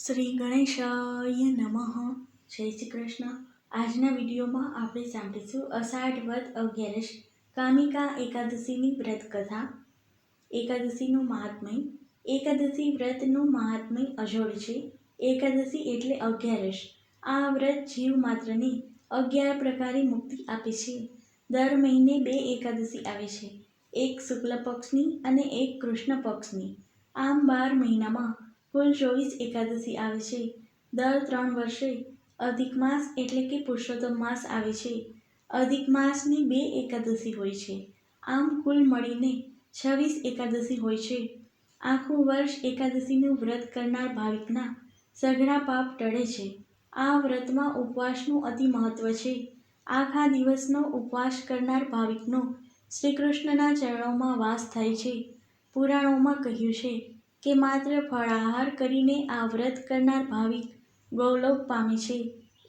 શ્રી ગણેશાય નમઃ. જય શ્રી કૃષ્ણ. આજના વિડીયોમાં આપણે સાંભળીશું અષાઢ વદ અગિયારસ કામિકા એકાદશીની વ્રત કથા એકાદશીનું મહાત્મય. એકાદશી વ્રતનું મહાત્મય અજોડ છે. એકાદશી એટલે અગિયારસ. આ વ્રત જીવ માત્રને અગિયાર પ્રકારે મુક્તિ આપે છે. દર મહિને બે એકાદશી આવે છે. એક શુક્લ પક્ષની અને એક કૃષ્ણ પક્ષની. આમ બાર મહિનામાં કુલ ચોવીસ એકાદશી આવે છે, દર ત્રણ વર્ષે અધિક માસ એટલે કે પુરુષોત્તમ માસ આવે છે. અધિક માસની બે એકાદશી હોય છે. આમ કુલ મળીને છવ્વીસ એકાદશી હોય છે. આખું વર્ષ એકાદશીનું વ્રત કરનાર ભાવિકના સઘળા પાપ ટળે છે. આ વ્રતમાં ઉપવાસનું અતિ મહત્વ છે. આખા દિવસનો ઉપવાસ કરનાર ભાવિકનો શ્રી કૃષ્ણના ચરણોમાં વાસ થાય છે. પુરાણોમાં કહ્યું છે કે માત્ર ફળાહાર કરીને આ વ્રત કરનાર ભાવિક ગૌલોક પામે છે.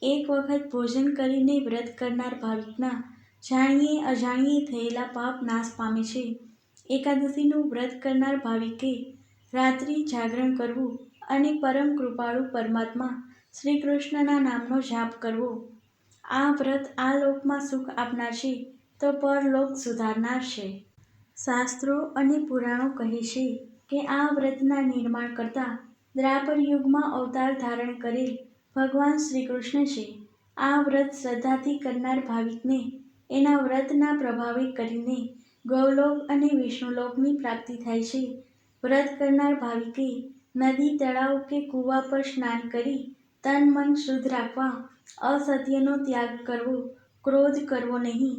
એક વખત ભોજન કરીને વ્રત કરનાર ભાવિકના જાણીએ અજાણીએ થયેલા પાપ નાશ પામે છે. એકાદશીનું વ્રત કરનાર ભાવિકે રાત્રિ જાગરણ કરવું અને પરમ કૃપાળુ પરમાત્મા શ્રી કૃષ્ણના નામનો જાપ કરવો. આ વ્રત આ લોકમાં સુખ આપનાર છે તો પરલોક સુધારનાર છે. શાસ્ત્રો અને પુરાણો કહે છે કે આ વ્રતના નિર્માણ કરતા દ્રાપર યુગમાં અવતાર ધારણ કરેલ ભગવાન શ્રી કૃષ્ણ છે. આ વ્રત શ્રદ્ધાથી કરનાર ભાવિકને એના વ્રતના પ્રભાવે કરીને ગૌલોક અને વિષ્ણુલોકની પ્રાપ્તિ થાય છે. વ્રત કરનાર ભાવિકે નદી, તળાવ કે કૂવા પર સ્નાન કરી તન મન શુદ્ધ રાખવા અસત્યનો ત્યાગ કરવો, ક્રોધ કરવો નહીં.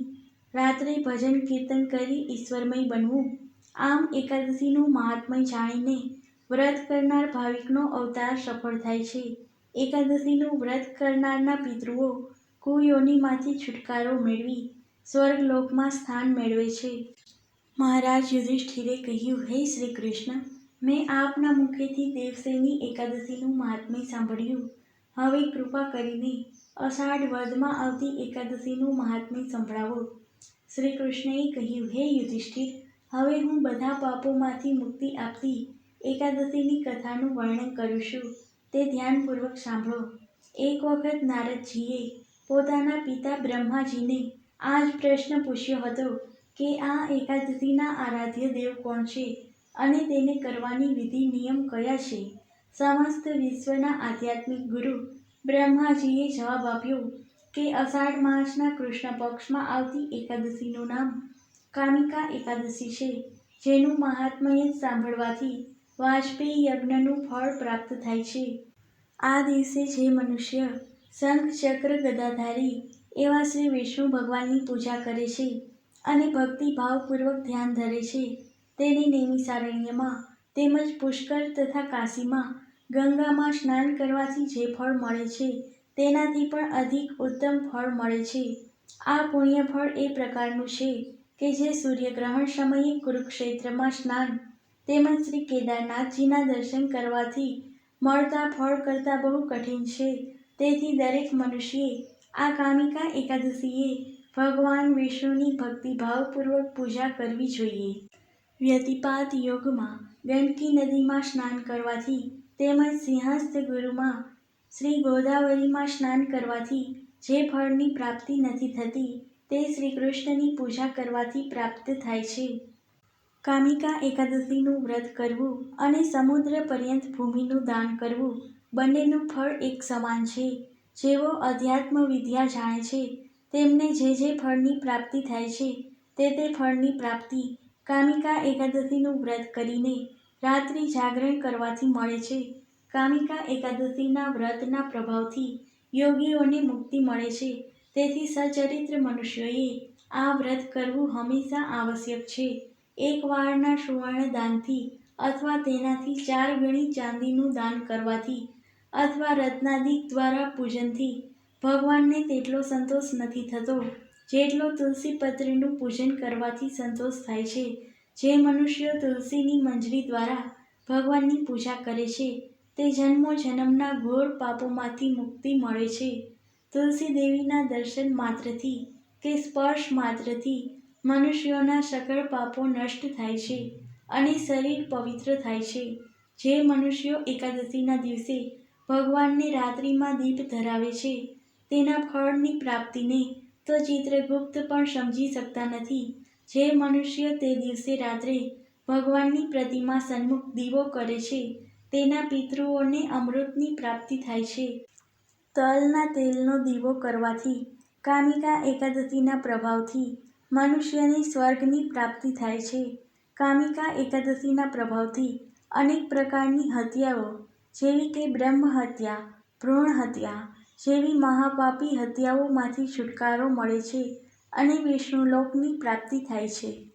રાત્રે ભજન કીર્તન કરી ઈશ્વરમય બનવું આમ એકાદશીનું મહાત્મય જાણીને વ્રત કરનાર ભાવિકનો અવતાર સફળ થાય છે. એકાદશીનું વ્રત કરનારના પિતૃઓ કુયોનીમાંથી છુટકારો મેળવી સ્વર્ગલોકમાં સ્થાન મેળવે છે. મહારાજ યુધિષ્ઠિરે કહ્યું, હે શ્રી કૃષ્ણ મેં આપના મુખેથી દેવસેની એકાદશીનું મહાત્મ્ય સાંભળ્યું. હવે કૃપા કરીને અષાઢ વદમાં આવતી એકાદશીનું મહાત્મ્ય સંભળાવો. શ્રી કૃષ્ણએ કહ્યું, હે યુધિષ્ઠિર હવે હું બધા પાપોમાંથી મુક્તિ આપતી એકાદશીની કથાનું વર્ણન કરું છું. તે ધ્યાનપૂર્વક સાંભળો. એક વખત નારદજીએ પોતાના પિતા બ્રહ્માજીને આ જ પ્રશ્ન પૂછ્યો હતો કે આ એકાદશીના આરાધ્ય દેવ કોણ છે અને તેને કરવાની વિધિ નિયમ કયા છે? સમસ્ત વિશ્વના આધ્યાત્મિક ગુરુ બ્રહ્માજીએ જવાબ આપ્યો કે અષાઢ માસના કૃષ્ણ પક્ષમાં આવતી એકાદશીનું નામ કામિકા એકાદશી છે, જેનું મહાત્મય સાંભળવાથી વાજપેયી યજ્ઞનું ફળ પ્રાપ્ત થાય છે. આ દિવસે જે મનુષ્ય શંખ ચક્ર ગદાધારી એવા શ્રી વિષ્ણુ ભગવાનની પૂજા કરે છે અને ભક્તિભાવપૂર્વક ધ્યાન ધરે છે, તેને નૈમિસારણ્યમાં તેમજ પુષ્કર તથા કાશીમાં ગંગામાં સ્નાન કરવાથી જે ફળ મળે છે, તેનાથી પણ અધિક ઉત્તમ ફળ મળે છે. આ પુણ્ય ફળ એ પ્રકારનું છે. કે જે સૂર્યગ્રહણ સમયે કુરુક્ષેત્રમાં સ્નાન તેમજ શ્રી કેદારનાથજીના દર્શન કરવાથી મળતા ફળ કરતાં બહુ કઠિન છે. તેથી દરેક મનુષ્યે આ કામિકા એકાદશીએ ભગવાન વિષ્ણુની ભક્તિભાવપૂર્વક પૂજા કરવી જોઈએ. વ્યતિપાત યોગમાં ગંડકી નદીમાં સ્નાન કરવાથી તેમજ સિંહસ્થ ગુરુમાં શ્રી ગોદાવરીમાં સ્નાન કરવાથી જે ફળની પ્રાપ્તિ નથી થતી તે શ્રી કૃષ્ણની પૂજા કરવાથી પ્રાપ્ત થાય છે. કામિકા એકાદશીનું વ્રત કરવું અને સમુદ્ર પર્યંત ભૂમિનું દાન કરવું બંનેનું ફળ એક સમાન છે. જેઓ અધ્યાત્મ વિદ્યા જાણે છે, તેમને જે જે ફળની પ્રાપ્તિ થાય છે, તે તે ફળની પ્રાપ્તિ કામિકા એકાદશીનું વ્રત કરીને રાત્રિ જાગરણ કરવાથી મળે છે. કામિકા એકાદશીના વ્રતના પ્રભાવથી યોગીઓને મુક્તિ મળે છે. તેથી સચરિત્ર મનુષ્યોએ આ વ્રત કરવું હંમેશા આવશ્યક છે. એક વાળના સુવર્ણ દાનથી અથવા તેનાથી ચાર ગણી ચાંદીનું દાન કરવાથી અથવા રત્નાદિક દ્વારા પૂજનથી ભગવાનને તેટલો સંતોષ નથી થતો, જેટલો તુલસી પત્રનું પૂજન કરવાથી સંતોષ થાય છે. જે મનુષ્યો તુલસીની મંજરી દ્વારા ભગવાનની પૂજા કરે છે, તે જન્મો જન્મના ઘોર પાપોમાંથી મુક્તિ મળે છે. તુલસી દેવીના દર્શન માત્રથી કે સ્પર્શ માત્રથી મનુષ્યોના સકળ પાપો નષ્ટ થાય છે અને શરીર પવિત્ર થાય છે જે મનુષ્યો એકાદશીના દિવસે ભગવાનને રાત્રિમાં દીપ ધરાવે છે, તેના ફળની પ્રાપ્તિને તો ચિત્રગુપ્ત પણ સમજી શકતા નથી. જે મનુષ્ય તે દિવસે રાત્રે ભગવાનની પ્રતિમા સન્મુખ દીવો કરે છે, તેના પિતૃઓને અમૃતની પ્રાપ્તિ થાય છે. તલના તેલનો દીવો કરવાથી, કામિકા એકાદશીના પ્રભાવથી મનુષ્યને સ્વર્ગની પ્રાપ્તિ થાય છે. કામિકા એકાદશીના પ્રભાવથી અનેક પ્રકારની હત્યાઓ, જેવી કે બ્રહ્મ હત્યા, ભ્રૂણ હત્યા, જેવી મહાપાપી હત્યાઓમાંથી છુટકારો મળે છે અને વિષ્ણુલોકની પ્રાપ્તિ થાય છે.